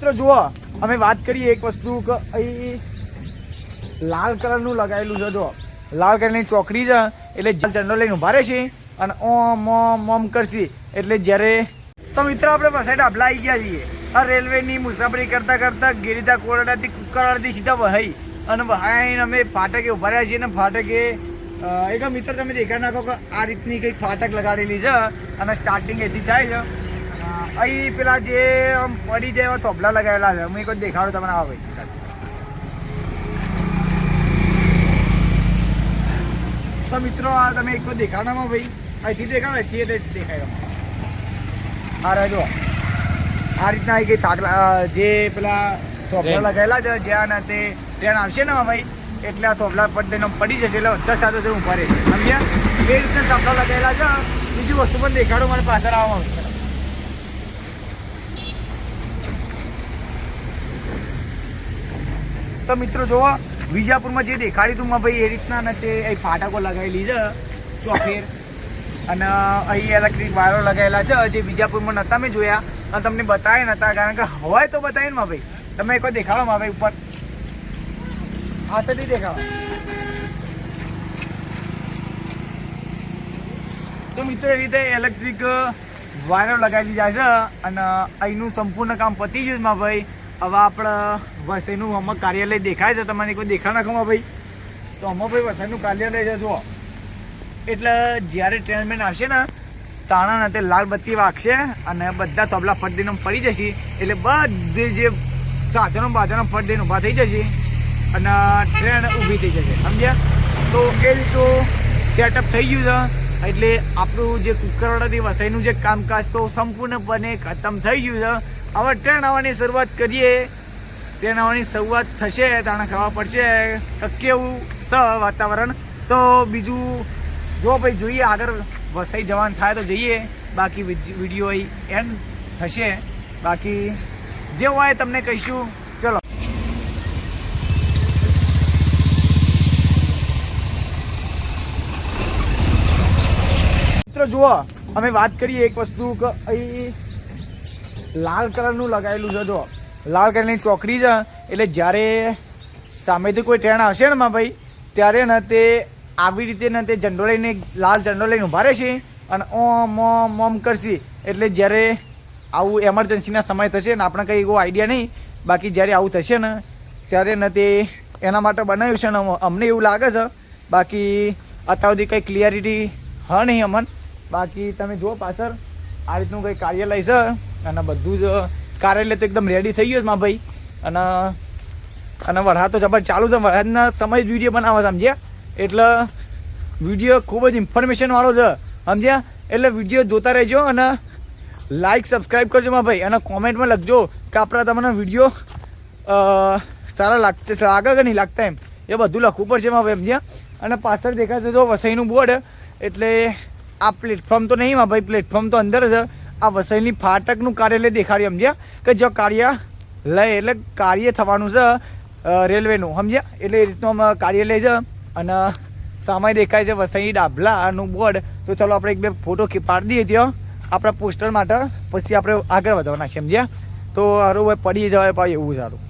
મિત્રો, જુઓ, અમે વાત કરીએ એક વસ્તુ કે અહીં લાલ કલરનું લગાવેલું છે જો લાલ કલરની ચોકડી છે, એટલે ઝંડો લઈને ઊભા રહેશે અને ઓમ ઓમ ઓમ કરશે. એટલે જ્યારે તો મિત્રો, આપણે વસાઈડ આભલા આવી ગયા છીએ. આ રેલવેની મુસાફરી કરતા કરતા ગિરિતા કોરડાથી કુકરવાડાથી સીધા વહાઈ અને વહાઈને અમે ફાટકે ઊભા રહ્યા છીએ અને ફાટકે એક મિત્ર, તમે દેખાડ નાખો કે આ રીતની કંઈક ફાટક લગાડેલી છે અને સ્ટાર્ટિંગ એથી થાય છે. અહીં પેલા જે આમ પડી જાય એવા થોભલા લગાવેલા છે. હું એક વખત દેખાડું તમને આવા ભાઈ. તો મિત્રો આ તમે એક વખત દેખાડામાં ભાઈ. અહીંથી દેખાડો અહીંથી એટલે દેખાય હા આ રહેજો આ રીતના ગઈ તાટલા જે પેલા થોભલા લગાવેલા છે જ્યાં ને તે ટ્રેન આવશે ને ભાઈ એટલે આ થોભલા પડીને પડી જશે એટલે બધા સાથે ઊભા રહેશે. સમજ્યા? એ રીતના થોભલા લગાવેલા છે. બીજી વસ્તુ પણ દેખાડો મને પાછળ આવવામાં તો મિત્રો જોવો, વિજાપુરમાં જે દેખાડી તું ભાઈ એ રીતના ને તે અહીં ફાટકો લગાવેલી છે ચોફેર અને અહીં ઇલેક્ટ્રિક વાયરો લગાવેલા છે, જે વિજાપુરમાં નહોતા મેં જોયા. અને તમને બતાવ્યા નહોતા કારણ કે હવાય તો બતાવીને માં ભાઈ. તમે એક દેખાડો માં ભાઈ ઉપર. હાથેથી દેખાડો. તો મિત્રો એ રીતે ઇલેક્ટ્રિક વાયરો લગાવી જાય છે, અને અહીંનું સંપૂર્ણ કામ પતી ગયું છે માં ભાઈ. હવે આપણે વસઈનું અમુક કાર્યાલય દેખાય છે, તમને કોઈ દેખા નાખો ભાઈ? તો અમુક ભાઈ વસઈનું કાર્યાલય છે, જુઓ. એટલે જ્યારે ટ્રેનમેન આવશે ને તાણા તે લાલ બત્તી વાગશે અને બધા તબલા ફરદીનો પડી જશે. એટલે બધી જે સાધનો બાધનો ફરદીન ઊભા થઈ જશે અને ટ્રેન ઊભી થઈ જશે. સમજ્યા? તો એ રીતનું સેટઅપ થઈ ગયું છે. એટલે આપણું જે કુકરવાડાથી વસાઈનું જે કામકાજ તો સંપૂર્ણપણે ખતમ થઈ ગયું છે. હવે ટ્રેન આવવાની શરૂઆત કરીએ. ટ્રેન આવવાની શરૂઆત થશે તાણે ખબર પડશે. કેવું સ વાતાવરણ? તો બીજું, જો ભાઈ જોઈએ, આગળ વસાઈ જવાનું થાય તો જઈએ. બાકી વિડ- વીડિયો એન્ડ થશે. બાકી જે હોય તમને કહીશું ચલો મિત્રો, જુઓ, અમે વાત કરીએ એક વસ્તુ કે અહીં લાલ કલરનું લગાવેલું છે જો લાલ કલરની ચોકડી છે, એટલે જ્યારે સામેથી કોઈ ટ્રેન આવશે ને ભાઈ, ત્યારે ને તે આવી રીતે ને તે ઝંડો લઈને લાલ ઝંડો લઈને ઊભા રહેશે અને ઓમ ઓમ ઓમ કરશે. એટલે જ્યારે આવું એમરજન્સીના સમય થશે ને, આપણે કંઈ એવો આઈડિયા નહીં. બાકી જ્યારે આવું થશે ને, ત્યારે ને તે એના માટે બનાવ્યું છે ને, અમને એવું લાગે છે. બાકી અત્યાર સુધી કંઈ ક્લિયરિટી હ નહીં અમન. બાકી તમે જુઓ પાછળ, આ રીતનું કંઈ કાર્યાલય છે અને બધું જ, કાર્યાલય તો એકદમ રેડી થઈ ગયું છે મારા ભાઈ. અને અને વરસાદ તો જબર ચાલુ છે, વરસાદના સમય જ વીડિયો બનાવવા સમજ્યા? એટલે વીડિયો ખૂબ જ ઇન્ફોર્મેશન વાળો છે, સમજ્યા? એટલે વીડિયો જોતા રહેજો અને લાઇક સબસ્ક્રાઈબ કરજો મારા ભાઈ. અને કોમેન્ટમાં લખજો કે આપણા તમને વીડિયો સારા લાગતા લાગે કે નહીં લાગતા એમ. એ બધું લખવું પડશે મારા ભાઈ, સમજ્યા? અને પાછળ દેખાશે જો વસઈનું બોર્ડ એટલે આ પ્લેટફોર્મ તો નહીં ભાઈ પ્લેટફોર્મ તો અંદર જ. આ વસઈની ફાટકનું કાર્યાલય દેખાડ્યું, સમજ્યા? કે જો કાર્ય કાર્યાલય એટલે કાર્ય થવાનું છે રેલવેનું, સમજ્યા? એટલે એ રીતનું આમ કાર્યાલય છે અને સામે દેખાય છે વસઈ ડાભલાનું બોર્ડ. તો ચલો આપણે એક બે ફોટો પાડી દઈએ ત્યાં, આપણા પોસ્ટર માટે. પછી આપણે આગળ વધવાના છે, સમજ્યા? તો સારું ભાઈ, પડી જવાય ભાઈ એવું સારું.